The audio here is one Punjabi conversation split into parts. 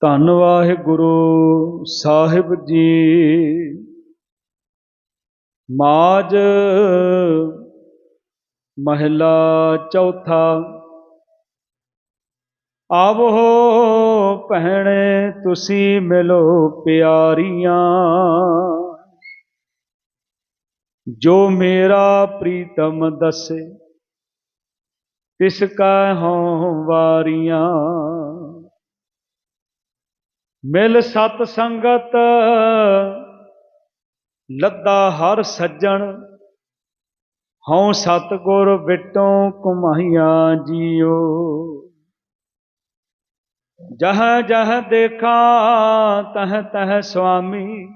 ਧੰਨ ਵਾਹਿਗੁਰੂ ਸਾਹਿਬ ਜੀ। ਮਾਜ ਮਹਿਲਾ ਚੌਥਾ। ਆਵੋ ਭੈਣੇ, ਤੁਸੀਂ ਮਿਲੋ ਪਿਆਰੀਆਂ। ਜੋ ਮੇਰਾ ਪ੍ਰੀਤਮ ਦੱਸੇ, ਤਿਸ ਕਾ ਹਉ ਵਾਰੀਆਂ। ਮਿਲ ਸਤ ਸੰਗਤ, ਲੱਦਾ ਹਰ ਸੱਜਣ। ਹਉ ਸਤਗੁਰ ਵਿਟੋਂ ਕੁਮਾਈਆਂ ਜੀਓ। ਜਹ ਜਹ ਦੇਖਾ, ਤਹ ਤਹ ਸੁਆਮੀ।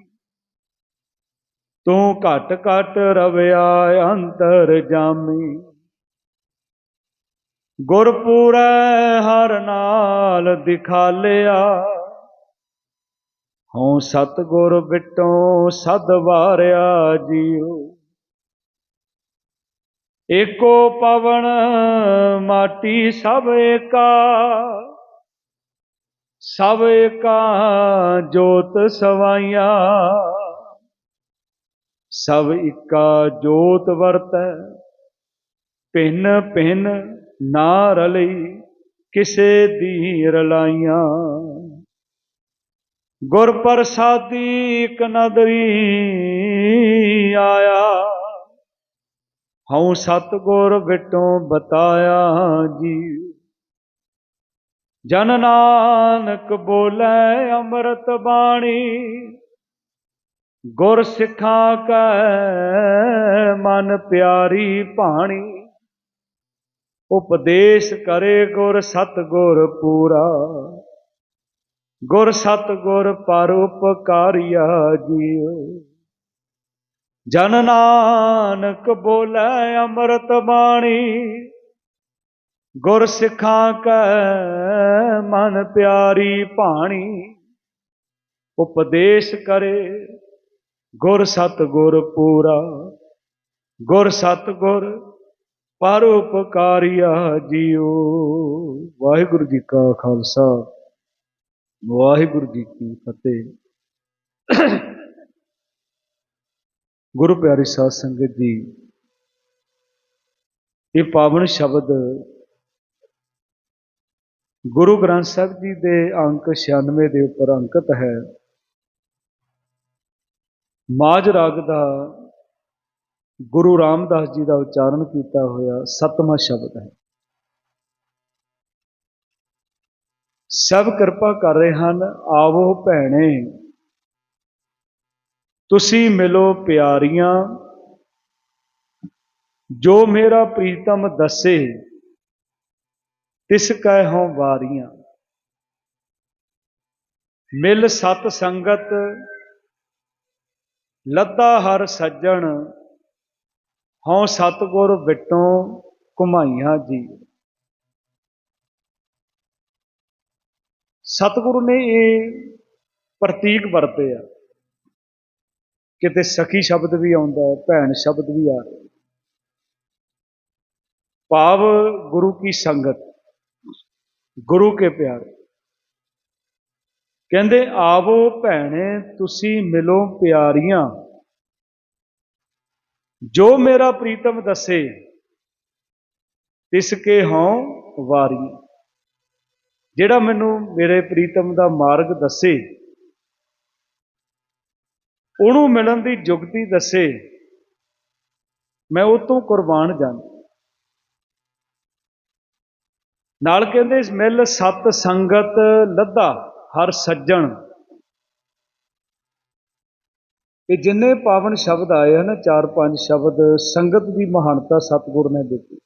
ਤੂੰ ਘਟ ਘਟ ਰਵਿਆ ਅੰਤਰ ਜਾਮੀ। ਗੁਰਪੂਰੈ ਹਰ ਨਾਲ ਦਿਖਾਲਿਆ ਹਉ ਸਤਗੁਰ ਬਿਟੋਂ ਸਦ ਵਾਰਿਆ ਜੀਓ ਏਕੋ ਪਵਨ ਮਾਟੀ ਸਭ ਏਕਾ ਸਭ ਏਕਾ ਜੋਤ ਸਵਾਈਆਂ। ਸਭ ਇਕਾ ਜੋਤ ਵਰਤੈ, ਭਿੰਨ ਭਿੰਨ ਨਾ ਰਲੀ ਕਿਸੇ ਦੀ ਰਲਾਈਆਂ। ਗੁਰ ਪ੍ਰਸਾਦੀ ਇਕ ਨਦਰੀ ਆਇਆ। ਹਉ ਸਤਗੁਰ ਵਿਟੋਂ ਬਤਾਇਆ ਜੀ ਜਨ ਨਾਨਕ ਬੋਲੇ ਅੰਮ੍ਰਿਤ ਬਾਣੀ। ਗੁਰ ਸਿੱਖਾਂ ਕੈ ਮਨ ਪਿਆਰੀ ਭਾਣੀ। ਉਪਦੇਸ਼ ਕਰੇ ਗੁਰ ਸਤਗੁਰ ਪੂਰਾ। ਗੁਰ ਸਤਗੁਰ ਪਰ ਉਪਕਾਰੀਆ ਜੀਓ ਜਨ ਨਾਨਕ ਬੋਲੇ ਅੰਮ੍ਰਿਤ ਬਾਣੀ। ਗੁਰ ਸਿੱਖਾਂ ਕੈ ਮਨ ਪਿਆਰੀ ਭਾਣੀ। ਉਪਦੇਸ਼ ਕਰੇ ਗੁਰ ਸਤਗੁਰ ਪੂਰਾ। ਗੁਰ ਸਤਗੁਰ ਪਰ ਉਪਕਾਰੀਆ ਜੀਓ ਵਾਹਿਗੁਰੂ ਜੀ ਕਾ ਖਾਲਸਾ। ਵਾਹਿਗੁਰੂ ਜੀ ਕੀ ਫਤਿਹ। ਗੁਰੂ ਪਿਆਰੀ ਸਾਧ ਸੰਗਤ ਜੀ, ਇਹ ਪਾਵਨ ਸ਼ਬਦ ਗੁਰੂ ਗ੍ਰੰਥ ਸਾਹਿਬ ਜੀ ਦੇ ਅੰਕ 96 ਦੇ ਉੱਪਰ ਅੰਕਿਤ ਹੈ। ਮਾਜ ਰਾਗ ਦਾ ਗੁਰੂ ਰਾਮਦਾਸ ਜੀ ਦਾ ਉਚਾਰਨ ਕੀਤਾ ਹੋਇਆ ਸਤਵਾਂ ਸ਼ਬਦ ਹੈ। ਸਭ ਕਿਰਪਾ ਕਰ ਰਹੇ ਹਨ, ਆਵੋ ਭੈਣੇ। ਤੁਸੀਂ ਮਿਲੋ ਪਿਆਰੀਆਂ। ਜੋ ਮੇਰਾ ਪ੍ਰੀਤਮ ਦੱਸੇ, ਤਿਸ ਕੈ ਹਉ ਵਾਰੀਆਂ। ਮਿਲ ਸਤ ਸੰਗਤ, ਲੱਦਾ ਹਰ ਸੱਜਣ, ਹਉ ਸਤਗੁਰ ਵਿਟੋਂ ਘੁਮਾਈਆਂ ਜੀ। ਸਤਿਗੁਰੂ ਨੇ ਇਹ ਪ੍ਰਤੀਕ ਵਰਤੇ ਆ। ਕਿਤੇ ਸਖੀ ਸ਼ਬਦ ਵੀ ਆਉਂਦਾ ਹੈ, ਭੈਣ ਸ਼ਬਦ ਵੀ ਆ। ਰਿਹਾ ਭਾਵ ਗੁਰੂ ਕੀ ਸੰਗਤ, ਗੁਰੂ ਕੇ ਪਿਆਰੇ। ਕਹਿੰਦੇ, ਆਵੋ ਭੈਣੇ, ਤੁਸੀਂ ਮਿਲੋ ਪਿਆਰੀਆਂ। ਜੋ ਮੇਰਾ ਪ੍ਰੀਤਮ ਦੱਸੇ, ਤਿਸ ਕੇ ਹਉ ਵਾਰੀਆਂ। ਜਿਹੜਾ ਮੈਨੂੰ ਮੇਰੇ ਪ੍ਰੀਤਮ ਦਾ ਮਾਰਗ ਦੱਸੇ, ਉਹਨੂੰ ਮਿਲਣ ਦੀ ਜੁਗਤੀ ਦੱਸੇ, ਮੈਂ ਉਹ ਤੋਂ ਕੁਰਬਾਨ ਜਾਂਦਾ ਨਾਲ ਕਹਿੰਦੇ, ਮਿਲ ਸਤ ਸੰਗਤ ਲੱਦਾ ਹਰ ਸੱਜਣ। ਇਹ ਜਿੰਨੇ ਪਾਵਨ ਸ਼ਬਦ ਆਏ ਹਨ ਚਾਰ ਪੰਜ ਸ਼ਬਦ ਸੰਗਤ ਦੀ ਮਹਾਨਤਾ ਸਤਿਗੁਰ ਨੇ ਦਿੱਤੀ।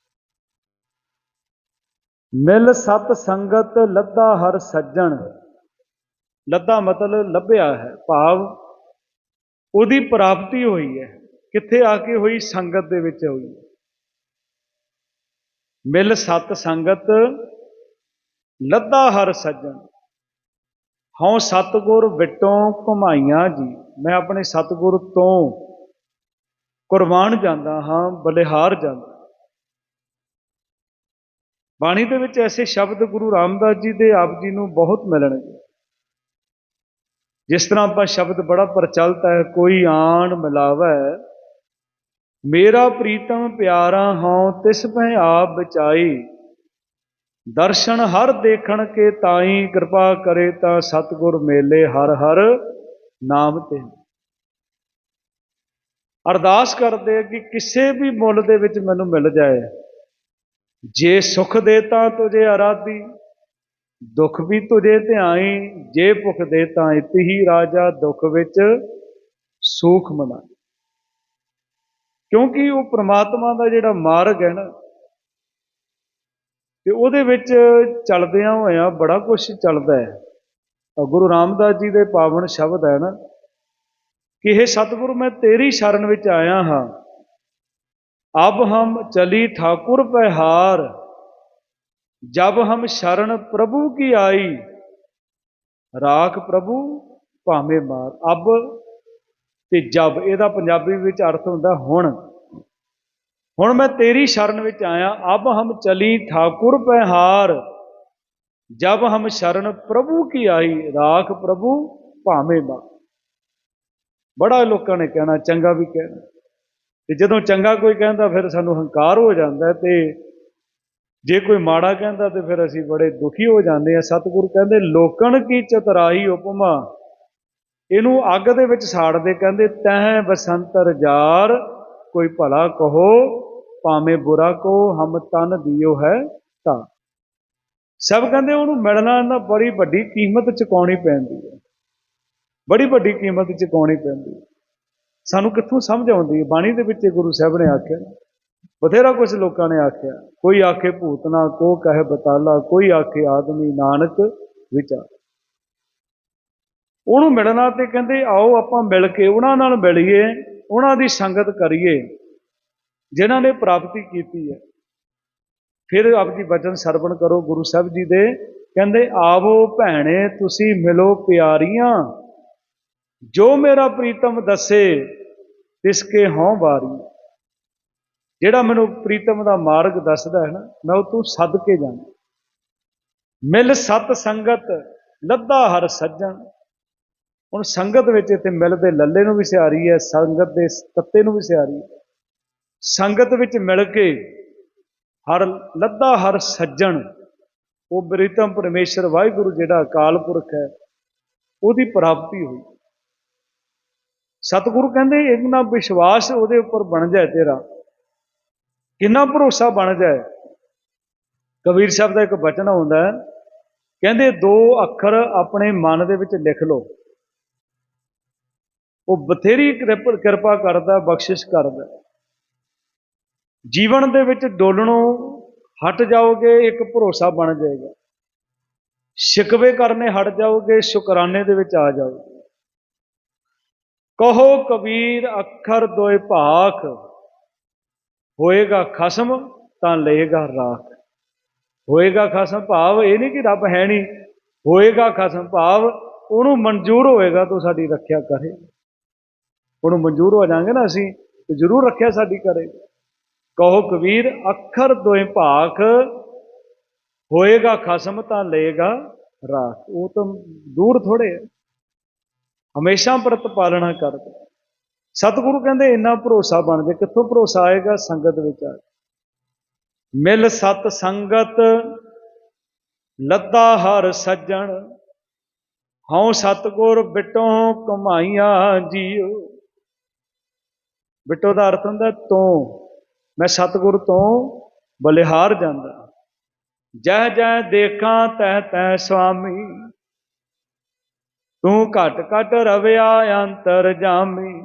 ਮਿਲ ਸਤ ਸੰਗਤ ਲੱਦਾ ਹਰ ਸੱਜਣ। ਲੱਦਾ ਮਤਲਬ ਲੱਭਿਆ ਹੈ, ਭਾਵ ਉਹਦੀ ਪ੍ਰਾਪਤੀ ਹੋਈ ਹੈ, ਕਿੱਥੇ ਆ ਕੇ ਹੋਈ, ਸੰਗਤ ਦੇ ਵਿੱਚ ਹੋਈ ਮਿਲ ਸਤ ਸੰਗਤ, ਲੱਦਾ ਹਰ ਸੱਜਣ। ਹਉ ਸਤਗੁਰ ਵਿਟੋਂ ਘੁਮਾਈਆਂ ਜੀ। ਮੈਂ ਆਪਣੇ ਸਤਗੁਰ ਤੋਂ ਕੁਰਬਾਨ ਜਾਂਦਾ ਹਾਂ, ਬਲਿਹਾਰ ਜਾਂਦਾ। ਬਾਣੀ ਦੇ ਵਿੱਚ ਐਸੇ ਸ਼ਬਦ ਗੁਰੂ ਰਾਮਦਾਸ ਜੀ ਦੇ ਆਪ ਜੀ ਨੂੰ ਬਹੁਤ ਮਿਲਣਗੇ। ਜਿਸ ਤਰ੍ਹਾਂ ਆਪਾਂ ਸ਼ਬਦ ਬੜਾ ਪ੍ਰਚਲਿਤ ਹੈ, ਕੋਈ ਆਣ ਮਿਲਾਵੈ, ਮੇਰਾ ਪ੍ਰੀਤਮ ਪਿਆਰਾ ਹਉ, ਤਿਸ ਭੈ ਆਪ ਬਚਾਈ। ਦਰਸ਼ਨ ਹਰ ਦੇਖਣ ਕੇ ਤਾਈ, ਕਿਰਪਾ ਕਰੇ ਤਾਂ ਸਤਿਗੁਰ ਮੇਲੇ ਹਰ ਹਰ ਨਾਮ ਤੇ। ਅਰਦਾਸ ਕਰਦੇ ਕਿ ਕਿਸੇ ਵੀ ਮੁੱਲ ਦੇ ਵਿੱਚ ਮੈਨੂੰ ਮਿਲ ਜਾਏ। ਜੇ ਸੁਖ ਦੇ ਤਾਂ ਤੁਝੇ ਅਰਾਧੀ ਦੁੱਖ ਵੀ ਤੁਝੇ ਧਿਆਈ, ਜੇ ਭੁਖ ਦੇ ਤਾਂ ਇਤਹੀ ਰਾਜਾ, ਦੁੱਖ ਵਿੱਚ ਸੁਖ ਮਨਾ ਕਿਉਂਕਿ ਉਹ ਪ੍ਰਮਾਤਮਾ ਦਾ ਜਿਹੜਾ ਮਾਰਗ ਹੈ ਨਾ, ਤੇ ਉਹਦੇ ਵਿੱਚ ਚੱਲਦਿਆਂ ਹੋਇਆਂ ਬੜਾ ਕੁਝ ਚੱਲਦਾ ਹੈ। ਗੁਰੂ ਰਾਮਦਾਸ ਜੀ ਦੇ ਪਾਵਨ ਸ਼ਬਦ ਹੈ ਨਾ, ਕਿ ਇਹ ਸਤਿਗੁਰੂ, ਮੈਂ ਤੇਰੀ ਸ਼ਰਨ ਵਿੱਚ ਆਇਆ ਹਾਂ। ਅਬ ਹਮ ਚਲੀ ਠਾਕੁਰ ਪਹਿਹਾਰ ਜਬ ਹਮ ਸ਼ਰਨ ਪ੍ਰਭੂ ਕੀ ਆਈ, ਰਾਖ ਪ੍ਰਭੂ ਭਾਵੇਂ ਮਾਰ। ਅਬ ਤੇ ਜਬ, ਇਹਦਾ ਪੰਜਾਬੀ ਵਿੱਚ ਅਰਥ ਹੁੰਦਾ ਹੁਣ। ਹੁਣ ਮੈਂ ਤੇਰੀ ਸ਼ਰਨ ਵਿੱਚ ਆਇਆ, ਅਬ ਹਮ ਚਲੀ ਠਾਕੁਰ ਪਹਿਹਾਰ ਜਬ ਹਮ ਸ਼ਰਨ ਪ੍ਰਭੂ ਕੀ ਆਈ, ਰਾਖ ਪ੍ਰਭੂ ਭਾਵੇਂ ਮਾਰ। ਬੜਾ ਲੋਕਾਂ ਨੇ ਕਹਿਣਾ, ਚੰਗਾ ਵੀ ਕਹਿਣਾ। ਤੇ ਜਦੋਂ ਚੰਗਾ ਕੋਈ ਕਹਿੰਦਾ, ਫਿਰ ਸਾਨੂੰ ਹੰਕਾਰ ਹੋ ਜਾਂਦਾ ਤੇ ਜੇ ਕੋਈ ਮਾੜਾ ਕਹਿੰਦਾ, ਤੇ ਫਿਰ ਅਸੀਂ ਬੜੇ ਦੁਖੀ ਹੋ ਜਾਂਦੇ ਆ ਸਤਿਗੁਰੂ ਕਹਿੰਦੇ, ਲੋਕਣ ਕੀ ਚਤਰਾਈ ਉਪਮਾ? ਇਹਨੂੰ ਅੱਗ ਦੇ ਵਿੱਚ ਸਾੜਦੇ ਕਹਿੰਦੇ ਤਹਿ ਬਸੰਤਰ ਜਾਰ, ਕੋਈ ਭਲਾ ਕਹੋ, ਭਾਵੇਂ ਬੁਰਾ ਕਹੋ, ਹਮ ਤਨ ਦਿਓ ਹੈ ਤਾਂ। ਸਭ ਕਹਿੰਦੇ ਉਹਨੂੰ ਮਿਲਣਾ ਨਾ ਬੜੀ ਵੱਡੀ ਕੀਮਤ ਚੁਕਾਉਣੀ ਪੈਂਦੀ ਹੈ। ਬੜੀ ਵੱਡੀ ਕੀਮਤ ਚੁਕਾਉਣੀ ਪੈਂਦੀ ਹੈ। ਸਾਨੂੰ ਕਿੱਥੋਂ ਸਮਝ ਆਉਂਦੀ? ਹੈ ਬਾਣੀ ਦੇ ਵਿੱਚ ਗੁਰੂ ਸਾਹਿਬ ਨੇ ਆਖਿਆ। ਬਥੇਰਾ ਕੁਝ ਲੋਕਾਂ ਨੇ ਆਖਿਆ। ਕੋਈ ਆਖੇ ਭੂਤਨਾ ਕੋ, ਕਹੇ ਬਤਾਲਾ, ਕੋਈ ਆਖੇ ਆਦਮੀ ਨਾਨਕ ਵਿਚਾਰ ਉਹਨੂੰ ਮਿਲਣਾ ਤੇ ਕਹਿੰਦੇ, ਆਓ ਆਪਾਂ ਮਿਲ ਕੇ ਉਹਨਾਂ ਨਾਲ ਮਿਲੀਏ, ਉਹਨਾਂ ਦੀ ਸੰਗਤ ਕਰੀਏ, ਜਿਨ੍ਹਾਂ ਨੇ ਪ੍ਰਾਪਤੀ ਕੀਤੀ ਹੈ। ਫਿਰ ਆਪ ਜੀ ਬਚਨ ਸਰਵਣ ਕਰੋ ਗੁਰੂ ਸਾਹਿਬ ਜੀ ਦੇ। ਕਹਿੰਦੇ, ਆਵੋ ਭੈਣੇ, ਤੁਸੀਂ ਮਿਲੋ ਪਿਆਰੀਆਂ ਜੋ ਮੇਰਾ ਪ੍ਰੀਤਮ ਦੱਸੇ, ਤਿਸਕੇ ਹਉ ਵਾਰੀ। ਜਿਹੜਾ ਮੈਨੂੰ ਪ੍ਰੀਤਮ ਦਾ ਮਾਰਗ ਦੱਸਦਾ ਹੈ ਨਾ, ਮੈਂ ਉਹ ਤੋਂ ਸੱਦ ਕੇ ਜਾਂਦਾ। ਮਿਲ ਸਤ ਸੰਗਤ, ਲੱਦਾ ਹਰ ਸੱਜਣ। ਹੁਣ ਸੰਗਤ ਵਿੱਚ ਇੱਥੇ ਮਿਲ ਦੇ ਲੱਲੇ ਨੂੰ ਵੀ ਸਿਆਰੀ ਹੈ, ਸੰਗਤ ਦੇ ਤੱਤੇ ਨੂੰ ਵੀ ਸਿਆਰੀ ਹੈ। ਸੰਗਤ ਵਿੱਚ ਮਿਲ ਕੇ ਹਰ ਲੱਦਾ ਹਰ ਸੱਜਣ, ਉਹ ਪ੍ਰੀਤਮ ਪਰਮੇਸ਼ਰ ਵਾਹਿਗੁਰੂ ਜਿਹੜਾ ਅਕਾਲ ਪੁਰਖ ਹੈ, ਉਹਦੀ ਪ੍ਰਾਪਤੀ ਹੋਈ। ਸਤਿਗੁਰੂ ਕਹਿੰਦੇ, ਇੰਨਾ ਵਿਸ਼ਵਾਸ ਉਹਦੇ ਉੱਪਰ ਬਣ ਜਾਏ ਤੇਰਾ। ਕਿੰਨਾ ਭਰੋਸਾ ਬਣ ਜਾਏ। ਕਬੀਰ ਸਾਹਿਬ ਦਾ ਇੱਕ ਬਚਨ ਆਉਂਦਾ ਕਹਿੰਦੇ, ਦੋ ਅੱਖਰ ਆਪਣੇ ਮਨ ਦੇ ਵਿੱਚ ਲਿਖ ਲਓ। ਉਹ ਬਥੇਰੀ ਕਿਰਪ- ਕਿਰਪਾ ਕਰਦਾ, ਬਖਸ਼ਿਸ਼ ਕਰਦਾ। ਜੀਵਨ ਦੇ ਵਿੱਚ ਡੋਲਣੋਂ ਹਟ ਜਾਓਗੇ, ਇੱਕ ਭਰੋਸਾ ਬਣ ਜਾਏਗਾ। ਸ਼ਿਕਵੇ ਕਰਨੇ ਹਟ ਜਾਓਗੇ, ਸ਼ੁਕਰਾਨੇ ਦੇ ਵਿੱਚ ਆ ਜਾਓਗੇ। ਕਹੋ ਕਬੀਰ ਅੱਖਰ ਦੋਏ ਭਾਖ, ਹੋਏਗਾ ਖਸਮ ਤਾਂ ਲਏਗਾ ਰਾਖ। ਹੋਏਗਾ ਖਸਮ ਭਾਵ, ਇਹ ਨਹੀਂ ਕਿ ਰੱਬ ਹੈ ਨਹੀਂ, ਹੋਏਗਾ ਖਸਮ ਭਾਵ, ਉਹਨੂੰ ਮਨਜ਼ੂਰ ਹੋਏਗਾ ਤੂੰ ਸਾਡੀ ਰੱਖਿਆ ਕਰੇ। ਉਹਨੂੰ ਮਨਜ਼ੂਰ ਹੋ ਜਾਾਂਗੇ ਨਾ ਅਸੀਂ, ਤੇ ਜ਼ਰੂਰ ਰੱਖਿਆ ਸਾਡੀ ਕਰੇਗਾ ਕਹੋ ਕਬੀਰ ਅੱਖਰ ਦੋਏ ਭਾਖ, ਹੋਏਗਾ ਖਸਮ ਤਾਂ ਲਏਗਾ ਰਾਖ। ਉਹ ਤਾਂ ਦੂਰ ਥੋੜੇ ਹੈ ਹਮੇਸ਼ਾ ਪ੍ਰਤ ਪਾਲਣਾ ਕਰਦਾ ਸਤਿਗੁਰੂ ਕਹਿੰਦੇ, ਇੰਨਾ ਭਰੋਸਾ ਬਣ ਜਾ। ਕਿੱਥੋਂ ਭਰੋਸਾ ਆਏਗਾ? ਸੰਗਤ ਵਿੱਚ ਆ ਮਿਲ ਸਤ ਸੰਗਤ, ਲੱਦਾ ਹਰ ਸੱਜਣ। ਹਉ ਸਤਗੁਰ ਬਿਟੋ ਕਮਾਈਆਂ ਜੀਓ। ਬਿਟੋ ਦਾ ਅਰਥ ਹੁੰਦਾ, ਤੋਂ, ਮੈਂ ਸਤਗੁਰ ਤੋਂ ਬਲਿਹਾਰ ਜਾਂਦਾ। ਜਹ ਜਹ ਦੇਖਾਂ, ਤਹ ਤਹ ਸੁਆਮੀ ਤੂੰ ਘਟ ਘਟ ਰਵਿਆ ਅੰਤਰ ਜਾਮੀ।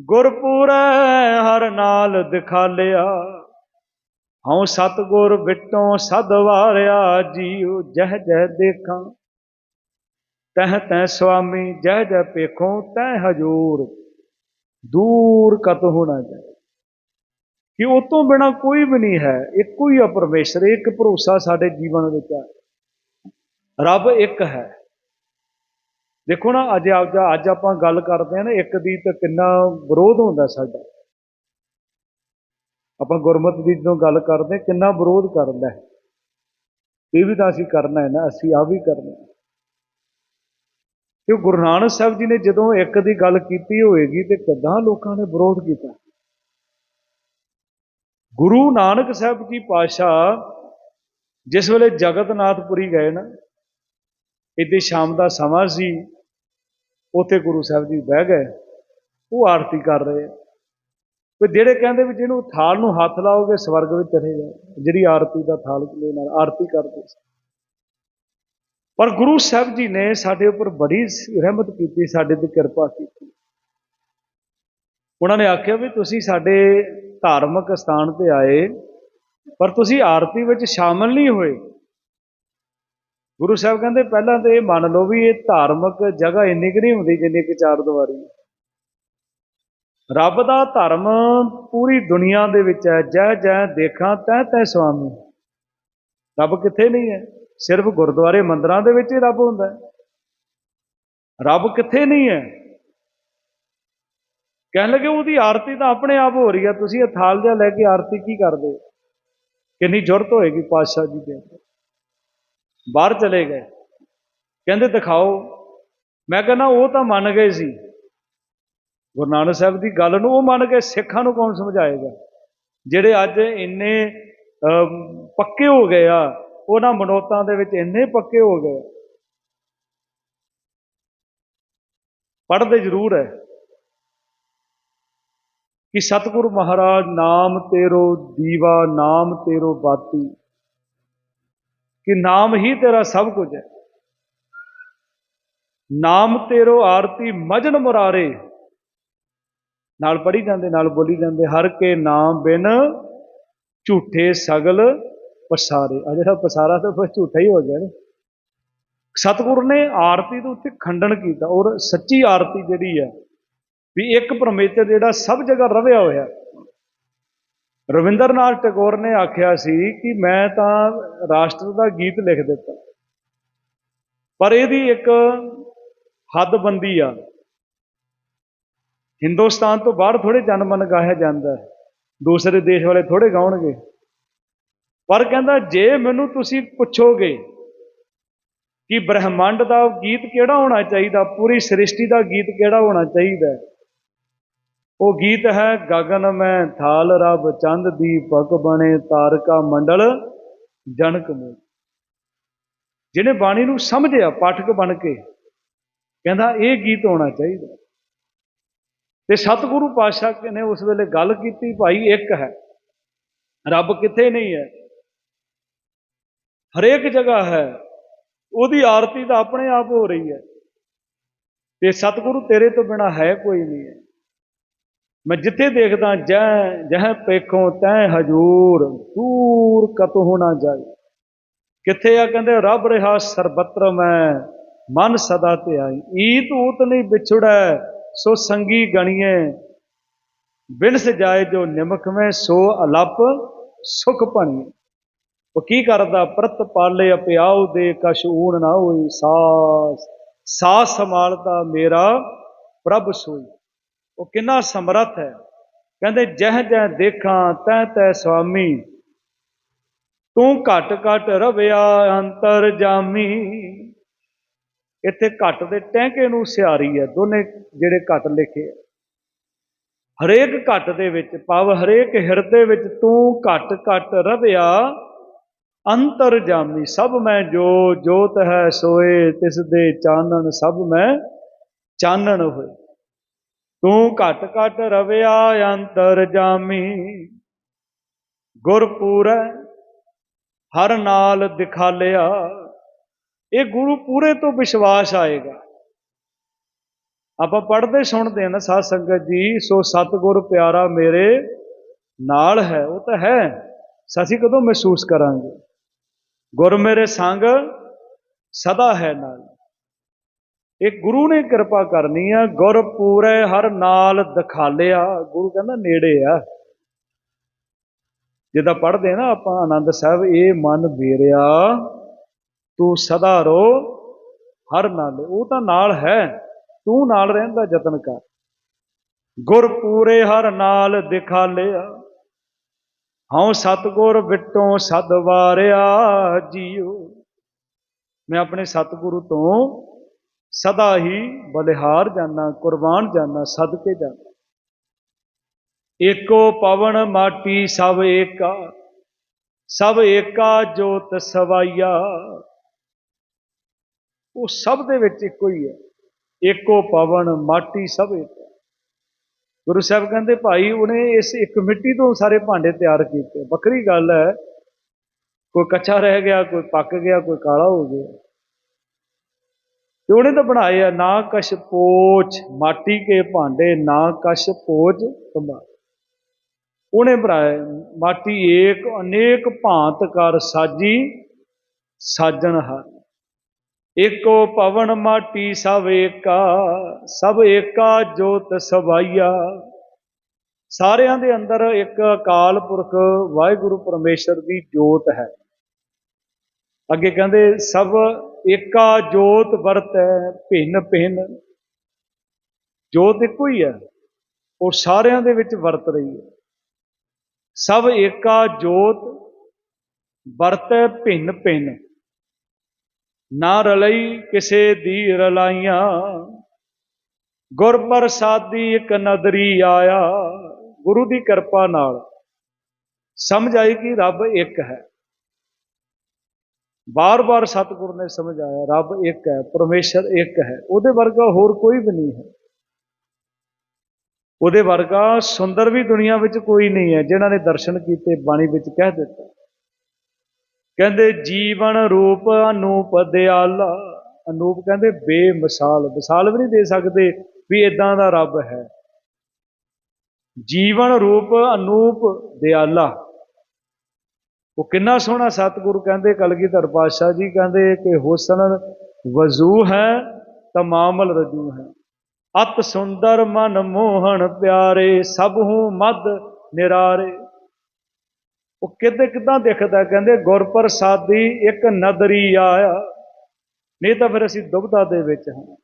ਗੁਰਪੂਰੈ ਹਰ ਨਾਲ ਦਿਖਾਲਿਆ। ਹਉ ਸਤਗੁਰ ਬਿਟੋਂ ਸਦ ਵਾਰਿਆ, ਜੀਉ ਜਹ ਜਹ ਦੇਖਾਂ। ਤਹ ਤੈ ਸੁਆਮੀ, ਜਹ ਜਹ ਪੇਖੋਂ ਤੈ ਹਜੂਰ। ਦੂਰ ਕਤ ਹੋਣਾ ਜਾਏ ਕਿ ਉਹ ਤੋਂ ਬਿਨਾ ਕੋਈ ਵੀ ਨਹੀਂ ਹੈ, ਇੱਕੋ ਹੀ ਆ ਪਰਮੇਸ਼ਰ, ਇੱਕ ਭਰੋਸਾ ਸਾਡੇ ਜੀਵਨ ਵਿੱਚ ਹੈ ਰੱਬ ਇੱਕ ਹੈ। ਦੇਖੋ ਨਾ, ਅੱਜ ਅੱਜ ਅੱਜ ਆਪਾਂ ਗੱਲ ਕਰਦੇ ਹਾਂ ਨਾ, ਇੱਕ ਦੀ ਤਾਂ ਕਿੰਨਾ ਵਿਰੋਧ ਹੁੰਦਾ ਸਾਡਾ। ਆਪਾਂ ਗੁਰਮਤ ਦੀ ਜਦੋਂ ਗੱਲ ਕਰਦੇ ਕਿੰਨਾ ਵਿਰੋਧ ਕਰਦਾ ਇਹ ਵੀ ਤਾਂ ਅਸੀਂ ਕਰਨਾ ਹੈ ਨਾ, ਅਸੀਂ ਆ ਵੀ ਕਰਨਾ ਹੈ। ਕਿ ਗੁਰੂ ਨਾਨਕ ਸਾਹਿਬ ਜੀ ਨੇ ਜਦੋਂ ਇੱਕ ਦੀ ਗੱਲ ਕੀਤੀ ਹੋਏਗੀ ਤੇ ਕਿੱਦਾਂ ਲੋਕਾਂ ਨੇ ਵਿਰੋਧ ਕੀਤਾ? ਗੁਰੂ ਨਾਨਕ ਸਾਹਿਬ ਜੀ ਪਾਤਸ਼ਾਹ ਜਿਸ ਵੇਲੇ ਜਗਤਨਾਥਪੁਰੀ ਗਏ ਨਾ ਇੱਦੇ ਸ਼ਾਮ ਦਾ ਸਮਾਂ ਸੀ, ਉੱਥੇ ਗੁਰੂ ਸਾਹਿਬ ਜੀ ਬਹਿ ਗਏ, ਉਹ ਆਰਤੀ ਕਰ ਰਹੇ। ਆ ਤੇ ਜਿਹੜੇ ਕਹਿੰਦੇ ਵੀ ਜਿਹਨੂੰ ਥਾਲ ਨੂੰ ਹੱਥ ਲਾਓਗੇ, ਸਵਰਗ ਵਿੱਚ ਚਲੇ ਜਾਓ, ਜਿਹੜੀ ਆਰਤੀ ਦਾ ਥਾਲ ਲੈ ਨਾਲ ਆਰਤੀ ਕਰਦੇ ਸੀ। ਪਰ ਗੁਰੂ ਸਾਹਿਬ ਜੀ ਨੇ ਸਾਡੇ ਉੱਪਰ ਬੜੀ ਰਹਿਮਤ ਕੀਤੀ, ਸਾਡੇ ਤੇ ਕਿਰਪਾ ਕੀਤੀ। ਉਹਨਾਂ ਨੇ ਆਖਿਆ ਵੀ ਤੁਸੀਂ ਸਾਡੇ ਧਾਰਮਿਕ ਸਥਾਨ ਤੇ ਆਏ, ਪਰ ਤੁਸੀਂ ਆਰਤੀ ਵਿੱਚ ਸ਼ਾਮਲ ਨਹੀਂ ਹੋਏ। ਗੁਰੂ ਸਾਹਿਬ ਕਹਿੰਦੇ, ਪਹਿਲਾਂ ਤੇ ਇਹ ਮੰਨ ਲਓ ਵੀ ਇਹ ਧਾਰਮਿਕ ਜਗ੍ਹਾ ਇੰਨੀ ਕਿ ਨਹੀਂ ਹੁੰਦੀ ਜਿੰਨੀ ਕਿ ਚਾਰ ਦੀਵਾਰੀ। ਰੱਬ ਦਾ ਧਰਮ ਪੂਰੀ ਦੁਨੀਆ ਦੇ ਵਿੱਚ ਹੈ, ਜੈ ਜੈ ਦੇਖਾਂ, ਤੈ ਤੈ ਸੁਆਮੀ। ਰੱਬ ਕਿੱਥੇ ਨਹੀਂ ਹੈ? ਸਿਰਫ ਗੁਰਦੁਆਰੇ ਮੰਦਰਾਂ ਦੇ ਵਿੱਚ ਹੀ ਰੱਬ ਹੁੰਦਾ ਹੈ। ਰੱਬ ਕਿੱਥੇ ਨਹੀਂ ਹੈ? ਕਹਿਣ ਲੱਗੇ ਉਹਦੀ ਆਰਤੀ ਤਾਂ ਆਪਣੇ ਆਪ ਹੋ ਰਹੀ ਹੈ। ਤੁਸੀਂ ਇਹ ਥਾਲ ਜਿਹਾ ਲੈ ਕੇ ਆਰਤੀ ਕੀ ਕਰਦੇ? ਕਿੰਨੀ ਜ਼ਰੂਰਤ ਹੋਏਗੀ ਪਾਤਸ਼ਾਹ ਜੀ ਦੇ ਬਾਹਰ ਚਲੇ ਗਏ। ਕਹਿੰਦੇ, ਦਿਖਾਓ। ਮੈਂ ਕਹਿੰਦਾ ਉਹ ਤਾਂ ਮੰਨ ਗਏ ਸੀ। ਗੁਰੂ ਨਾਨਕ ਸਾਹਿਬ ਦੀ ਗੱਲ ਨੂੰ ਉਹ ਮੰਨ ਕੇ ਸਿੱਖਾਂ ਨੂੰ ਕੌਣ ਸਮਝਾਏਗਾ? ਜਿਹੜੇ ਅੱਜ ਇੰਨੇ ਪੱਕੇ ਹੋ ਗਏ ਆ, ਉਹਨਾਂ ਮਨੋਤਾਂ ਦੇ ਵਿੱਚ ਇੰਨੇ ਪੱਕੇ ਹੋ ਗਏ। ਪੜ੍ਹਦੇ ਜ਼ਰੂਰ ਹੈ ਕਿ ਸਤਿਗੁਰ ਮਹਾਰਾਜ, ਨਾਮ ਤੇਰੋ ਦੀਵਾ, ਨਾਮ ਤੇਰੋ ਬਾਤੀ। ਕਿ ਨਾਮ ਹੀ ਤੇਰਾ ਸਭ ਕੁਝ ਹੈ। ਨਾਮ ਤੇਰੋ ਆਰਤੀ ਮਜਨ ਮੁਰਾਰੇ। ਨਾਲ ਪੜੀ ਜਾਂਦੇ, ਨਾਲ ਬੋਲੀ ਜਾਂਦੇ, ਹਰ ਕੇ ਨਾਮ ਬਿਨ ਝੂਠੇ ਸਗਲ ਪਸਾਰੇ। ਆ ਜਿਹੜਾ ਪਸਾਰਾ ਤਾਂ ਫਿਰ ਝੂਠਾ ਹੀ ਹੋ ਗਿਆ ਨਾ। ਸਤਿਗੁਰੂ ਨੇ ਆਰਤੀ ਦੇ ਉੱਤੇ ਖੰਡਨ ਕੀਤਾ ਔਰ ਸੱਚੀ ਆਰਤੀ ਜਿਹੜੀ ਹੈ ਵੀ ਇੱਕ ਪਰਮੇਸ਼ਰ ਜਿਹੜਾ ਸਭ ਜਗ੍ਹਾ ਰਵਿਆ ਹੋਇਆ। ਰਵਿੰਦਰਨਾਥ ਟੈਗੋਰ ਨੇ ਆਖਿਆ ਸੀ ਕਿ ਮੈਂ ਤਾਂ ਰਾਸ਼ਟਰ ਦਾ ਗੀਤ ਲਿਖ ਦਿੱਤਾ। ਪਰ ਇਹਦੀ ਇੱਕ ਹੱਦਬੰਦੀ ਆ। ਹਿੰਦੁਸਤਾਨ ਤੋਂ ਬਾਹਰ ਥੋੜੇ ਜਨਮਨ ਗਾਇਆ ਜਾਂਦਾ ਹੈ। ਦੂਸਰੇ ਦੇਸ਼ ਵਾਲੇ ਥੋੜੇ ਗਾਉਣਗੇ। ਪਰ ਕਹਿੰਦਾ, ਜੇ ਮੈਨੂੰ ਤੁਸੀਂ ਪੁੱਛੋਗੇ ਕਿ ਬ੍ਰਹਿਮੰਡ ਦਾ ਗੀਤ ਕਿਹੜਾ ਹੋਣਾ ਚਾਹੀਦਾ, ਪੂਰੀ ਸ੍ਰਿਸ਼ਟੀ ਦਾ ਗੀਤ ਕਿਹੜਾ ਹੋਣਾ ਚਾਹੀਦਾ ਉਹ ਗੀਤ ਹੈ, ਗਗਨ ਮੈਂ ਥਾਲ ਰਬ ਚੰਦ ਦੀਪਕ ਬਣੇ ਤਾਰਕਾ ਮੰਡਲ, ਜਨਕ ਮੇ ਜਿਹਨੇ ਬਾਣੀ ਨੂੰ ਸਮਝਿਆ, ਪਾਠਕ ਬਣ ਕੇ, ਕਹਿੰਦਾ ਇਹ ਗੀਤ ਹੋਣਾ ਚਾਹੀਦਾ। ਤੇ ਸਤਿਗੁਰੂ ਪਾਤਸ਼ਾਹ ਨੇ ਉਸ ਵੇਲੇ ਗੱਲ ਕੀਤੀ, ਭਾਈ ਇੱਕ ਹੈ, ਰੱਬ ਕਿੱਥੇ ਨਹੀਂ ਹੈ? ਹਰੇਕ ਜਗ੍ਹਾ ਹੈ, ਉਹਦੀ ਆਰਤੀ ਤਾਂ ਆਪਣੇ ਆਪ ਹੋ ਰਹੀ ਹੈ। ਤੇ ਸਤਿਗੁਰੂ ਤੇਰੇ ਤੋਂ ਬਿਨਾ ਹੈ ਕੋਈ ਨਹੀਂ ਹੈ। ਮੈਂ ਜਿੱਥੇ ਦੇਖਦਾ ਜੈ, ਜਹ ਪੇਖੋਂ ਤੈ ਹਜੂਰ, ਦੂਰ ਕਤਹੁ ਨਾ ਜਾਏ। ਕਿੱਥੇ ਆ ਕਹਿੰਦੇ, ਰੱਬ ਰਿਹਾ ਸਰਬਤਰ ਮੈਂ, ਮਨ ਸਦਾ ਤੇ ਆਈ। ਈਤ ਊਤ ਨਹੀਂ ਵਿਛੜੈ, ਸੋ ਸੰਗੀ ਗਣੀਏ। ਬਿਨਸ ਜਾਏ ਜੋ ਨਿਮਕ ਮੈਂ, ਸੋ ਅਲਪ ਸੁਖ ਭਣੀਏ। ਉਹ ਕੀ ਕਰਦਾ? ਪ੍ਰਤ ਪਾਲੇ ਅਪਿਆਉ ਦੇ ਕਛ ਊਣ ਨਾ ਹੋਈ ਸਾਸ। ਸਾਸ ਸੰਭਾਲਦਾ ਮੇਰਾ ਪ੍ਰਭ ਸੋਈ। ਉਹ ਕਿੰਨਾ ਸਮਰੱਥ ਹੈ। ਕਹਿੰਦੇ, ਜਹ ਜਹ ਦੇਖਾਂ ਤੈ ਤੈ ਸੁਆਮੀ। ਤੂੰ ਘਟ ਘਟ ਰਵਿਆ ਅੰਤਰ ਜਾਮੀ। ਇੱਥੇ ਘਟ ਦੇ ਟੈਂਕੇ ਨੂੰ ਸਿਆਰੀ ਹੈ, ਦੋਨੇ ਜਿਹੜੇ ਘਟ ਲਿਖੇ ਆ ਹਰੇਕ ਘਟ ਦੇ ਵਿੱਚ ਪਵ ਹਰੇਕ ਹਿਰਦੇ ਵਿੱਚ ਤੂੰ ਘਟ ਘਟ ਰਵਿਆ ਅੰਤਰ ਜਾਮੀ। ਸਭ ਮੈਂ ਜੋ, ਜੋਤ ਹੈ ਸੋਏ, ਤਿਸ ਦੇ ਚਾਨਣ ਸਭ ਮੈਂ ਚਾਨਣ ਹੋਏ। ਤੂੰ ਘਟ ਘਟ ਰਵਿਆ ਅੰਤਰ ਜਾਮੀ। ਗੁਰਪੂਰੈ ਹਰ ਨਾਲ ਦਿਖਾਲਿਆ। ਇਹ ਗੁਰੂ ਪੂਰੇ ਤੋਂ ਵਿਸ਼ਵਾਸ ਆਏਗਾ। ਆਪਾਂ ਪੜ੍ਹਦੇ ਸੁਣਦੇ ਹਾਂ ਨਾ, ਸਾਧ ਸੰਗਤ ਜੀ, ਸੋ ਸਤਿਗੁਰ ਪਿਆਰਾ ਮੇਰੇ ਨਾਲ ਹੈ, ਉਹ ਤਾਂ ਹੈ। ਅਸੀਂ ਕਦੋਂ ਮਹਿਸੂਸ ਕਰਾਂਗੇ? ਗੁਰ ਮੇਰੇ ਸੰਗ ਸਦਾ ਹੈ ਨਾਲ। ਇਹ ਗੁਰੂ ਨੇ ਕਿਰਪਾ ਕਰਨੀ ਆ ਗੁਰ ਪੂਰੇ ਹਰ ਨਾਲ ਦਿਖਾਲਿਆ। ਗੁਰੂ ਕਹਿੰਦਾ ਨੇੜੇ ਆ। ਜਿੱਦਾਂ ਪੜ੍ਹਦੇ ਨਾ ਆਪਾਂ, ਆਨੰਦ ਸਾਹਿਬ, ਇਹ ਮਨ ਬੇਰਿਆ ਤੂੰ ਸਦਾ ਰੋ, ਹਰ ਨਾਲ। ਉਹ ਤਾਂ ਨਾਲ ਹੈ। ਤੂੰ ਨਾਲ ਰਹਿਣ ਦਾ ਯਤਨ ਕਰ। ਗੁਰ ਪੂਰੇ ਹਰ ਨਾਲ ਦਿਖਾਲਿਆ, ਹਉ ਸਤਗੁਰ ਵਿਟੋਂ ਸਦ ਵਾਰਿਆ ਜੀਓ। ਮੈਂ ਆਪਣੇ ਸਤਿਗੁਰੂ ਤੋਂ ਸਦਾ ਹੀ ਬਲਿਹਾਰ ਜਾਣਾ ਕੁਰਬਾਨ ਜਾਣਾ ਸਦਕੇ ਜਾਣਾ ਏਕੋ ਪਵਨ ਮਾਟੀ ਸਭ ਏਕਾ ਸਭ ਏਕਾ ਜੋਤ ਸਵਾਈਆ। ਉਹ ਸਭ ਦੇ ਵਿੱਚ ਇੱਕੋ ਹੀ ਹੈ। ਏਕੋ ਪਵਨ ਮਾਟੀ ਸਭ ਏਕਾ। ਗੁਰੂ ਸਾਹਿਬ ਕਹਿੰਦੇ, ਭਾਈ, ਉਹਨੇ ਇਸ ਇੱਕ ਮਿੱਟੀ ਤੋਂ ਸਾਰੇ ਭਾਂਡੇ ਤਿਆਰ ਕੀਤੇ। ਵੱਖਰੀ ਗੱਲ ਹੈ, ਕੋਈ ਕੱਚਾ ਰਹਿ ਗਿਆ, ਕੋਈ ਪੱਕ ਗਿਆ, ਕੋਈ ਕਾਲਾ ਹੋ ਗਿਆ। ਤੇ ਉਹਨੇ ਤਾਂ ਬਣਾਏ ਆ, ਨਾ ਕਸ਼ ਪੋਚ, ਮਾਟੀ ਕੇ ਭਾਂਡੇ, ਨਾ ਕਸ਼ ਪੋਚ ਕੰਬਾ ਉਹਨੇ ਬਣਾਏ, ਮਾਟੀ ਏਕ, ਅਨੇਕ ਭਾਂਤ ਕਰ ਸਾਜੀ, ਸਾਜਣ ਹਰ। ਏਕੋ ਪਵਨ ਮਾਟੀ ਸਭ ਏਕਾ ਸਭ ਏਕਾ ਜੋਤ ਸਵਾਈਆ ਸਾਰਿਆਂ ਦੇ ਅੰਦਰ ਇੱਕ ਅਕਾਲ ਪੁਰਖ ਵਾਹਿਗੁਰੂ ਪਰਮੇਸ਼ਰ ਦੀ ਜੋਤ ਹੈ। ਅੱਗੇ ਕਹਿੰਦੇ, ਸਭ ਏਕਾ ਜੋਤ ਵਰਤੈ ਭਿੰਨ ਭਿੰਨ। ਜੋਤ ਇੱਕੋ ਹੀ ਹੈ, ਉਹ ਸਾਰਿਆਂ ਦੇ ਵਿੱਚ ਵਰਤ ਰਹੀ ਹੈ। ਸਭ ਏਕਾ ਜੋਤ ਵਰਤੈ ਭਿੰਨ ਭਿੰਨ। ਨਾ ਰਲਈ ਕਿਸੇ ਦੀ ਰਲਾਈਆਂ, ਗੁਰ ਪ੍ਰਸਾਦੀ ਇੱਕ ਨਦਰੀ ਆਇਆ, ਗੁਰੂ ਦੀ ਕਿਰਪਾ ਨਾਲ। ਸਮਝ ਆਈ ਕਿ ਰੱਬ ਇੱਕ ਹੈ। ਬਾਰ-ਬਾਰ ਸਤਿਗੁਰ ਨੇ ਸਮਝਾਇਆ, ਰੱਬ ਇੱਕ ਹੈ, ਪਰਮੇਸ਼ਰ ਇੱਕ ਹੈ, ਉਹਦੇ ਵਰਗਾ ਹੋਰ ਕੋਈ ਵੀ ਨਹੀਂ ਹੈ। ਉਹਦੇ ਵਰਗਾ ਸੁੰਦਰ ਵੀ ਦੁਨੀਆ ਵਿੱਚ ਕੋਈ ਨਹੀਂ ਹੈ ਜਿਨ੍ਹਾਂ ਨੇ ਦਰਸ਼ਨ ਕੀਤੇ, ਬਾਣੀ ਵਿੱਚ ਕਹਿ ਦਿੱਤਾ। ਕਹਿੰਦੇ, ਜੀਵਨ ਰੂਪ ਅਨੂਪ ਦਿਆਲਾ। ਅਨੂਪ ਕਹਿੰਦੇ, ਬੇਮਿਸਾਲ। ਮਿਸਾਲ ਵੀ ਨਹੀਂ ਦੇ ਸਕਦੇ ਵੀ ਇਦਾਂ ਦਾ ਰੱਬ ਹੈ। ਜੀਵਨ ਰੂਪ ਅਨੂਪ ਦਿਆਲਾ। ਉਹ ਕਿੰਨਾ ਸੋਹਣਾ ਸਤਿਗੁਰੂ ਕਹਿੰਦੇ, ਕਲਗੀਧਰ ਪਾਤਸ਼ਾਹ ਜੀ ਕਹਿੰਦੇ ਕਿ ਹੁਸਨ ਵਜ਼ੂ ਹੈ ਤਮਾਮਲ ਰਜੂ ਹੈ। ਅਤ ਸੁੰਦਰ ਮਨ ਮੋਹਣ ਪਿਆਰੇ, ਸਭ ਹੂੰ ਮਦ ਨਿਰਾਰੇ। ਉਹ ਕਿੱਦਾਂ ਕਿੱਦਾਂ ਦਿਖਦਾ ਕਹਿੰਦੇ ਗੁਰ ਪ੍ਰਸਾਦੀ ਇੱਕ ਨਦਰੀ ਆਇਆ, ਨਹੀਂ ਤਾਂ ਫਿਰ ਅਸੀਂ ਦੁਬਦਾ ਦੇ ਵਿੱਚ ਹਾਂ।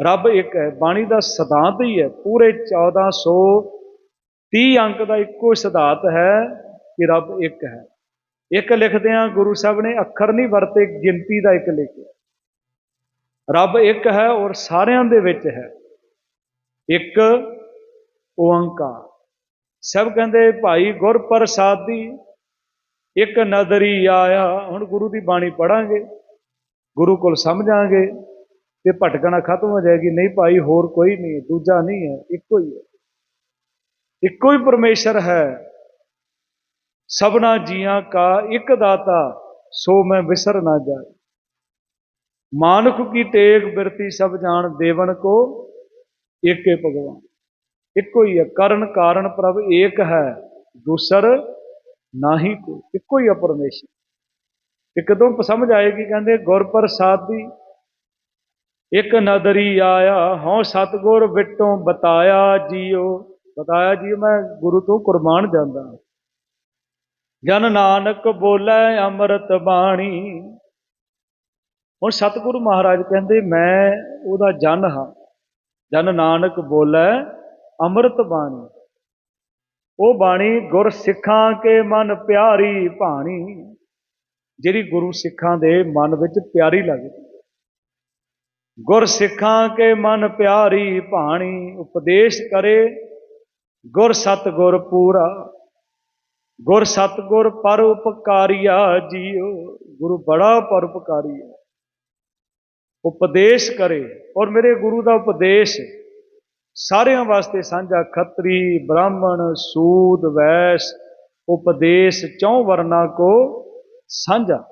ਰੱਬ ਇੱਕ ਹੈ, ਬਾਣੀ ਦਾ ਸਿਧਾਂਤ ਹੀ ਹੈ, ਪੂਰੇ 1430 ਅੰਕ ਦਾ ਇੱਕੋ ਸਿਧਾਂਤ ਹੈ ਕਿ ਰੱਬ ਇੱਕ ਹੈ। ਇੱਕ ਲਿਖਦੇ ਆ ਗੁਰੂ ਸਾਹਿਬ ਨੇ ਅੱਖਰ ਨਹੀਂ ਵਰਤੇ, ਗਿਣਤੀ ਦਾ ਇੱਕ ਲਿਖਿਆ। ਰੱਬ ਇੱਕ ਹੈ ਔਰ ਸਾਰਿਆਂ ਦੇ ਵਿੱਚ ਹੈ। ਇੱਕ ਓੰਕਾਰ। ਸਭ ਕਹਿੰਦੇ, ਭਾਈ ਗੁਰ ਪ੍ਰਸਾਦੀ ਇੱਕ ਨਦਰੀ ਆਇਆ। ਹੁਣ ਗੁਰੂ ਦੀ ਬਾਣੀ ਪੜਾਂਗੇ ਗੁਰੂ ਕੋਲ ਸਮਝਾਂਗੇ ਤੇ ਭਟਕਣਾ ਖਤਮ ਹੋ ਜਾਏਗੀ। ਨਹੀਂ ਭਾਈ, ਹੋਰ ਕੋਈ ਨਹੀਂ, ਦੂਜਾ ਨਹੀਂ ਹੈ, ਇੱਕੋ ਹੀ ਹੈ। ਇੱਕੋ ਹੀ ਪਰਮੇਸ਼ਰ ਹੈ। ਸਭਨਾ ਜੀਆਂ ਕਾ ਇੱਕ ਦਾਤਾ, ਸੋ ਮੈਂ ਵਿਸਰ ਨਾ ਜਾਏ। ਮਾਨੁਖ ਕੀ ਤੇਗ ਬਿਰਤੀ ਸਭ ਜਾਣ ਦੇਵਨ ਕੋ, ਏਕੇ ਭਗਵਾਨ। ਇੱਕੋ ਹੀ ਹੈ, ਕਰਨ ਕਾਰਨ ਪ੍ਰਭ ਏਕ ਹੈ, ਦੂਸਰ ਨਾਹੀ ਕੋਈ ਇੱਕੋ ਹੀ ਹੈ ਪਰਮੇਸ਼ਰ। ਤੇ ਕਦੋਂ ਸਮਝ ਆਏਗੀ, ਕਹਿੰਦੇ, ਗੁਰ ਪ੍ਰਸਾਦ ਇੱਕ ਨਦਰੀ ਆਇਆ, ਹਉ ਸਤਗੁਰ ਵਿਟੋਂ ਬਤਾਇਆ ਜੀਓ। ਬਤਾਇਆ ਜੀ ਮੈਂ ਗੁਰੂ ਤੋਂ ਕੁਰਬਾਨ ਜਾਂਦਾ। ਜਨ ਨਾਨਕ ਬੋਲੇ ਅੰਮ੍ਰਿਤ ਬਾਣੀ। ਹੁਣ ਸਤਿਗੁਰੂ ਮਹਾਰਾਜ ਕਹਿੰਦੇ, ਮੈਂ ਉਹਦਾ ਜਨ ਹਾਂ। ਜਨ ਨਾਨਕ ਬੋਲੇ ਅੰਮ੍ਰਿਤ ਬਾਣੀ। ਉਹ ਬਾਣੀ ਗੁਰ ਸਿੱਖਾਂ ਕੇ ਮਨ ਪਿਆਰੀ ਭਾਣੀ। ਜਿਹੜੀ ਗੁਰੂ ਸਿੱਖਾਂ ਦੇ ਮਨ ਵਿੱਚ ਪਿਆਰੀ ਲੱਗਦੀ ਗੁਰ ਸਿੱਖਾਂ ਕੇ ਮਨ ਪਿਆਰੀ ਭਾਣੀ। ਉਪਦੇਸ਼ ਕਰੇ ਗੁਰ ਸਤ ਗੁਰ ਪੂਰਾ। ਗੁਰ ਸਤ ਗੁਰ ਪਰ ਉਪਕਾਰੀਆ ਜੀਓ ਗੁਰੂ ਬੜਾ ਪਰ ਉਪਕਾਰੀ ਹੈ ਉਪਦੇਸ਼ ਕਰੇ ਔਰ ਮੇਰੇ ਗੁਰੂ ਦਾ ਉਪਦੇਸ਼ ਸਾਰਿਆਂ ਵਾਸਤੇ ਸਾਂਝਾ ਖੱਤਰੀ, ਬ੍ਰਾਹਮਣ ਸੂਦ ਵੈਸ਼, ਉਪਦੇਸ਼ ਚੌ ਵਰਨਾ ਕੋ ਸਾਂਝਾ।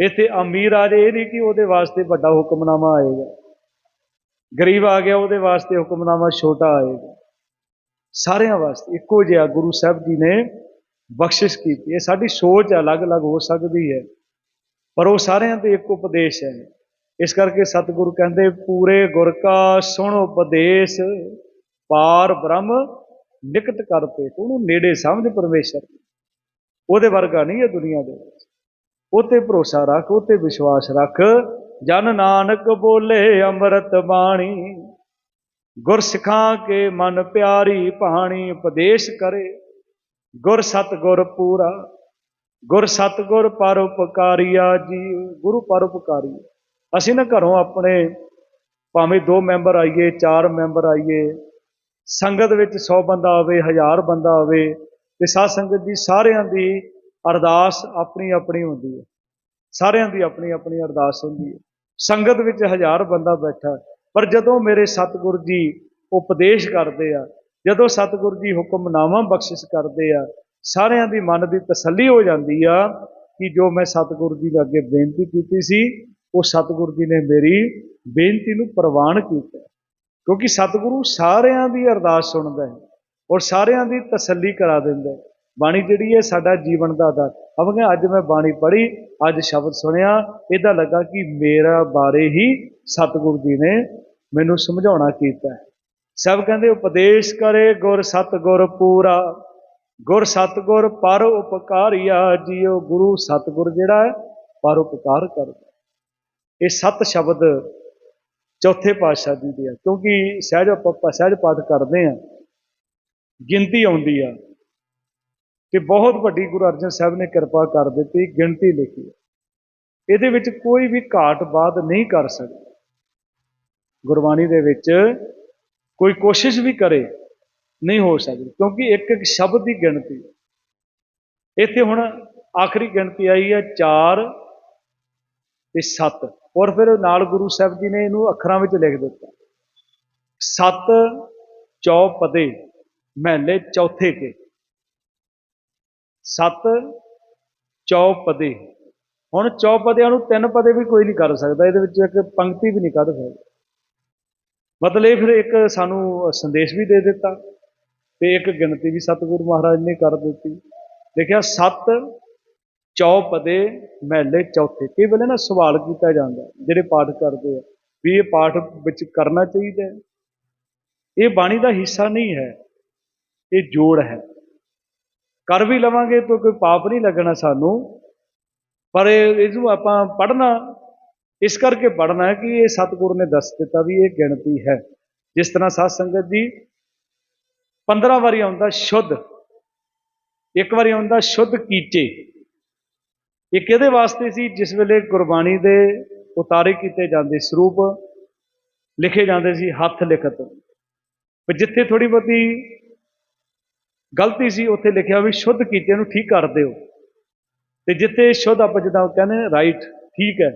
ਇੱਥੇ ਅਮੀਰ ਆ ਜੇ ਇਹ ਨਹੀਂ ਕਿ ਉਹਦੇ ਵਾਸਤੇ ਵੱਡਾ ਹੁਕਮਨਾਮਾ ਆਏਗਾ। ਗਰੀਬ ਆ ਗਿਆ, ਉਹਦੇ ਵਾਸਤੇ ਹੁਕਮਨਾਮਾ ਛੋਟਾ ਆਏਗਾ। ਸਾਰਿਆਂ ਵਾਸਤੇ ਇੱਕੋ ਜਿਹਾ ਗੁਰੂ ਸਾਹਿਬ ਜੀ ਨੇ ਬਖਸ਼ਿਸ਼ ਕੀਤੀ ਹੈ। ਸਾਡੀ ਸੋਚ ਅਲੱਗ-ਅਲੱਗ ਹੋ ਸਕਦੀ ਹੈ, ਪਰ ਉਹ ਸਾਰਿਆਂ ਤੇ ਇੱਕ ਉਪਦੇਸ਼ ਹੈ। ਇਸ ਕਰਕੇ ਸਤਿਗੁਰੂ ਕਹਿੰਦੇ, ਪੂਰੇ ਗੁਰ ਕਾ ਸੁਣ ਉਪਦੇਸ਼, ਪਾਰ ਬ੍ਰਹਮ ਨਿਕਟ ਕਰਤੇ। ਉਹਨੂੰ ਨੇੜੇ ਸਮਝ ਪਰਮੇਸ਼ਰ। ਉਹਦੇ ਵਰਗਾ ਨਹੀਂ ਹੈ ਦੁਨੀਆ ਦੇ ਵਿੱਚ। ਉਤੇ ਭਰੋਸਾ ਰੱਖ ਉਤੇ ਵਿਸ਼ਵਾਸ ਰੱਖ। ਜਨ ਨਾਨਕ ਬੋਲੇ ਅੰਮ੍ਰਿਤ ਬਾਣੀ, ਗੁਰ ਸਿਖਾਂ ਕੇ ਮਨ ਪਿਆਰੀ ਭਾਣੀ ਉਪਦੇਸ਼ ਕਰੇ। ਗੁਰ ਸਤ ਗੁਰ ਪੂਰਾ, ਗੁਰ ਸਤ ਗੁਰ ਪਰ ਉਪਕਾਰੀਆ ਜੀ ਗੁਰੂ ਪਰ ਉਪਕਾਰੀ ਅਸੀਂ ਨਾ ਘਰੋਂ ਆਪਣੇ ਭਾਵੇਂ ਦੋ ਮੈਂਬਰ ਆਈਏ, ਚਾਰ ਮੈਂਬਰ ਆਈਏ, ਸੰਗਤ ਵਿੱਚ 100 ਬੰਦਾ ਆਵੇ 1000 ਬੰਦਾ ਆਵੇ, ਤੇ ਸਾਧ ਸੰਗਤ ਦੀ ਸਾਰਿਆਂ ਦੀ ਅਰਦਾਸ ਆਪਣੀ ਆਪਣੀ ਹੁੰਦੀ ਹੈ। ਸਾਰਿਆਂ ਦੀ ਆਪਣੀ ਆਪਣੀ ਅਰਦਾਸ ਹੁੰਦੀ ਹੈ। ਸੰਗਤ ਵਿੱਚ ਹਜ਼ਾਰ ਬੰਦਾ ਬੈਠਾ ਪਰ ਜਦੋਂ ਮੇਰੇ ਸਤਿਗੁਰ ਜੀ ਉਪਦੇਸ਼ ਕਰਦੇ ਆ ਜਦੋਂ ਸਤਿਗੁਰ ਜੀ ਹੁਕਮਨਾਮਾ ਬਖਸ਼ਿਸ਼ ਕਰਦੇ ਆ, ਸਾਰਿਆਂ ਦੀ ਮਨ ਦੀ ਤਸੱਲੀ ਹੋ ਜਾਂਦੀ ਆ ਕਿ ਜੋ ਮੈਂ ਸਤਿਗੁਰ ਜੀ ਦੇ ਅੱਗੇ ਬੇਨਤੀ ਕੀਤੀ ਸੀ, ਉਹ ਸਤਿਗੁਰ ਜੀ ਨੇ ਮੇਰੀ ਬੇਨਤੀ ਨੂੰ ਪ੍ਰਵਾਨ ਕੀਤਾ ਕਿਉਂਕਿ ਸਤਿਗੁਰੂ ਸਾਰਿਆਂ ਦੀ ਅਰਦਾਸ ਸੁਣਦਾ ਹੈ ਔਰ ਸਾਰਿਆਂ ਦੀ ਤਸੱਲੀ ਕਰਾ ਦਿੰਦਾ ਹੈ। ਬਾਣੀ ਜਿਹੜੀ ਹੈ ਸਾਡਾ ਜੀਵਨ ਦਾ ਆਧਾਰ। ਅਵਗੇ ਅੱਜ ਮੈਂ ਬਾਣੀ ਪੜ੍ਹੀ, ਅੱਜ ਸ਼ਬਦ ਸੁਣਿਆ, ਇਹਦਾ ਲੱਗਾ ਕਿ ਮੇਰਾ ਬਾਰੇ ਹੀ ਸਤਿਗੁਰੂ ਜੀ ਨੇ ਮੈਨੂੰ ਸਮਝਾਉਣਾ ਕੀਤਾ ਹੈ। ਸਭ ਕਹਿੰਦੇ ਉਪਦੇਸ਼ ਕਰੇ ਗੁਰ ਸਤਿਗੁਰ ਪੂਰਾ। ਗੁਰ ਸਤਿਗੁਰ ਪਰ ਉਪਕਾਰੀਆ ਜੀਓ ਗੁਰੂ ਸਤਿਗੁਰ ਜਿਹੜਾ ਹੈ, ਪਰ ਉਪਕਾਰ ਕਰਦਾ ਇਹ ਸੱਤ ਸ਼ਬਦ ਚੌਥੇ ਪਾਤਸ਼ਾਹ ਜੀ ਦੇ ਆ। ਕਿਉਂਕਿ ਸਹਿਜ ਆਪਾਂ ਸਹਿਜ ਪਾਠ ਕਰਦੇ ਆ ਗਿਣਤੀ ਆਉਂਦੀ ਆ। ਕਿ ਬਹੁਤ ਵੱਡੀ ਗੁਰੂ ਅਰਜਨ ਸਾਹਿਬ ਨੇ ਕਿਰਪਾ ਕਰ ਦਿੱਤੀ, ਗਿਣਤੀ ਲਿਖੀ। ਹੈ। ਇਹਦੇ ਵਿੱਚ ਕੋਈ ਵੀ ਘਾਟ ਬਾਤ ਨਹੀਂ ਕਰ ਸਕਦਾ। ਗੁਰਬਾਣੀ ਦੇ ਵਿੱਚ ਕੋਈ ਕੋਸ਼ਿਸ਼ ਵੀ ਕਰੇ, ਨਹੀਂ ਹੋ ਸਕਦੀ, ਕਿਉਂਕਿ ਇੱਕ ਇੱਕ ਸ਼ਬਦ ਦੀ ਗਿਣਤੀ। ਇੱਥੇ ਹੁਣ ਆਖਰੀ ਗਿਣਤੀ ਆਈ ਹੈ 4 ਤੇ 7 ਔਰ ਫਿਰ ਨਾਲ ਗੁਰੂ ਸਾਹਿਬ ਜੀ ਨੇ ਇਹਨੂੰ ਅੱਖਰਾਂ ਵਿੱਚ ਲਿਖ ਦਿੱਤਾ। 7 ਚੌਪਦੇ, ਮਹੱਲੇ ਚੌਥੇ ਕੇ। ਸੱਤ ਚੌਪਦੇ। ਹੁਣ ਚੌਪਦਿਆਂ ਨੂੰ ਤਿੰਨ ਪਦੇ ਵੀ ਕੋਈ ਨਹੀਂ ਕਰ ਸਕਦਾ, ਇਹਦੇ ਵਿੱਚ ਇੱਕ ਪੰਕਤੀ ਵੀ ਨਹੀਂ ਕੱਢ ਸਕਦਾ। ਮਤਲਬ ਇਹ ਫਿਰ ਇੱਕ ਸਾਨੂੰ ਸੰਦੇਸ਼ ਵੀ ਦੇ ਦਿੱਤਾ ਤੇ ਇੱਕ ਗਿਣਤੀ ਵੀ ਸਤਿਗੁਰੂ ਮਹਾਰਾਜ ਨੇ ਕਰ ਦਿੱਤੀ। ਦੇਖਿਆ, ਸੱਤ ਚੌਪਦੇ ਮਹਿਲੇ ਚੌਥੇ, ਕਈ ਵੇਲੇ ਨਾ ਸਵਾਲ ਕੀਤਾ ਜਾਂਦਾ, ਜਿਹੜੇ ਪਾਠ ਕਰਦੇ ਆ, ਵੀ ਇਹ ਪਾਠ ਵਿੱਚ ਕਰਨਾ ਚਾਹੀਦਾ ਇਹ ਬਾਣੀ ਦਾ ਹਿੱਸਾ ਨਹੀਂ ਹੈ, ਇਹ ਜੋੜ ਹੈ। ਕਰ ਵੀ ਲਵਾਂਗੇ ਤਾਂ ਕੋਈ ਪਾਪ ਨਹੀਂ ਲੱਗਣਾ ਸਾਨੂੰ, ਪਰ ਇਹ ਇਹਨੂੰ ਆਪਾਂ ਪੜ੍ਹਨਾ ਇਸ ਕਰਕੇ ਪੜ੍ਹਨਾ ਹੈ ਕਿ ਇਹ ਸਤਿਗੁਰੂ ਨੇ ਦੱਸ ਦਿੱਤਾ ਵੀ ਇਹ ਗਿਣਤੀ ਹੈ। ਜਿਸ ਤਰ੍ਹਾਂ ਸਾਧ ਸੰਗਤ ਜੀ 15 ਵਾਰੀ ਆਉਂਦਾ ਸ਼ੁੱਧ, ਇੱਕ ਵਾਰੀ ਆਉਂਦਾ ਸ਼ੁੱਧ ਕੀਚੇ। ਇਹ ਕਿਹਦੇ ਵਾਸਤੇ ਸੀ? ਜਿਸ ਵੇਲੇ ਗੁਰਬਾਣੀ ਦੇ ਉਤਾਰੇ ਕੀਤੇ ਜਾਂਦੇ ਸਰੂਪ ਲਿਖੇ ਜਾਂਦੇ ਸੀ, ਹੱਥ ਲਿਖਤ। ਪਰ ਜਿੱਥੇ ਥੋੜੀ ਬਹੁਤੀ ਗਲਤੀ ਸੀ, ਉੱਥੇ ਲਿਖਿਆ ਵੀ ਸ਼ੁੱਧ ਕੀਤੇ ਨੂੰ ਠੀਕ ਕਰ ਦਿਓ। ਤੇ ਜਿੱਥੇ ਸ਼ੁੱਧ ਆਪਾਂ ਜਿੱਦਾਂ ਕਹਿੰਦੇ ਰਾਈਟ ਠੀਕ ਹੈ।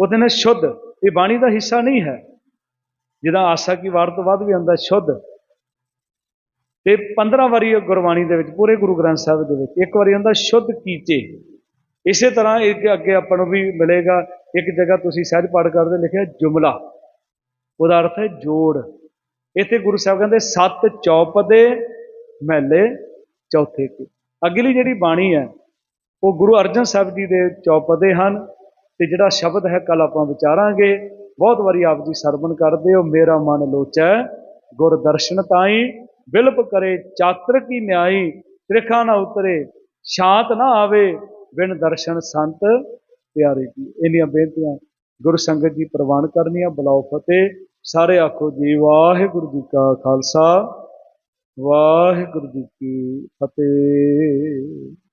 ਉਹਦੇ ਨਾਲ ਸ਼ੁੱਧ। ਇਹ ਬਾਣੀ ਦਾ ਹਿੱਸਾ ਨਹੀਂ ਹੈ। ਜਿਹਦਾ ਆਸਾ ਕੀ ਵਾਰ ਤੋਂ ਬਾਅਦ ਵੀ ਆਉਂਦਾ ਸ਼ੁੱਧ। ਤੇ 15 ਵਾਰੀ ਗੁਰਬਾਣੀ ਦੇ ਵਿੱਚ, ਪੂਰੇ ਗੁਰੂ ਗ੍ਰੰਥ ਸਾਹਿਬ ਦੇ ਵਿੱਚ, ਇੱਕ ਵਾਰੀ ਆਉਂਦਾ ਸ਼ੁੱਧ ਕੀਚੇ। ਇਸੇ ਤਰ੍ਹਾਂ ਇੱਕ ਅੱਗੇ ਆਪਾਂ ਨੂੰ ਵੀ ਮਿਲੇਗਾ, ਇੱਕ ਜਗ੍ਹਾ ਤੁਸੀਂ ਸਹਿਜ ਪਾਠ ਕਰਦੇ ਲਿਖਿਆ, ਜੁਮਲਾ। ਉਹਦਾ ਅਰਥ ਹੈ ਜੋੜ। ਇੱਥੇ ਗੁਰੂ ਸਾਹਿਬ ਕਹਿੰਦੇ, ਸੱਤ ਚੌਪਦੇ ਮਹਿਲੇ ਚੌਥੇ ਕੀ। ਅਗਲੀ ਜਿਹੜੀ ਬਾਣੀ ਹੈ, ਉਹ ਗੁਰੂ ਅਰਜਨ ਸਾਹਿਬ ਜੀ ਦੇ ਚੌਪਦੇ ਹਨ। ਤੇ ਜਿਹੜਾ ਸ਼ਬਦ ਹੈ ਕੱਲ ਆਪਾਂ ਵਿਚਾਰਾਂਗੇ। ਬਹੁਤ ਵਾਰੀ ਆਪ ਜੀ ਸਰਵਣ ਕਰਦੇ ਹੋ, ਮੇਰਾ ਮਨ ਲੋਚੈ, ਗੁਰ ਦਰਸ਼ਨ ਤਾਈ, ਬਿਲਪ ਕਰੇ, ਚਾਤਰ ਕੀ ਨਿਆਈ, ਤ੍ਰਿਖਾ ਨਾ ਉਤਰੇ ਸ਼ਾਂਤ ਨਾ ਆਵੇ, ਬਿਨ ਦਰਸ਼ਨ ਸੰਤ ਪਿਆਰੇ ਜੀ। ਇੰਨੀਆਂ ਬੇਨਤੀਆਂ ਗੁਰੂ ਸੰਗਤ ਜੀ ਪ੍ਰਵਾਨ ਕਰਨੀਆਂ ਬਲਾਉ ਫਤਿਹ। ਸਾਰੇ ਆਖੋ ਜੀ, ਵਾਹਿਗੁਰੂ ਜੀ ਕਾ ਖਾਲਸਾ, ਵਾਹਿਗੁਰੂ ਜੀ ਕੀ ਫਤਿਹ।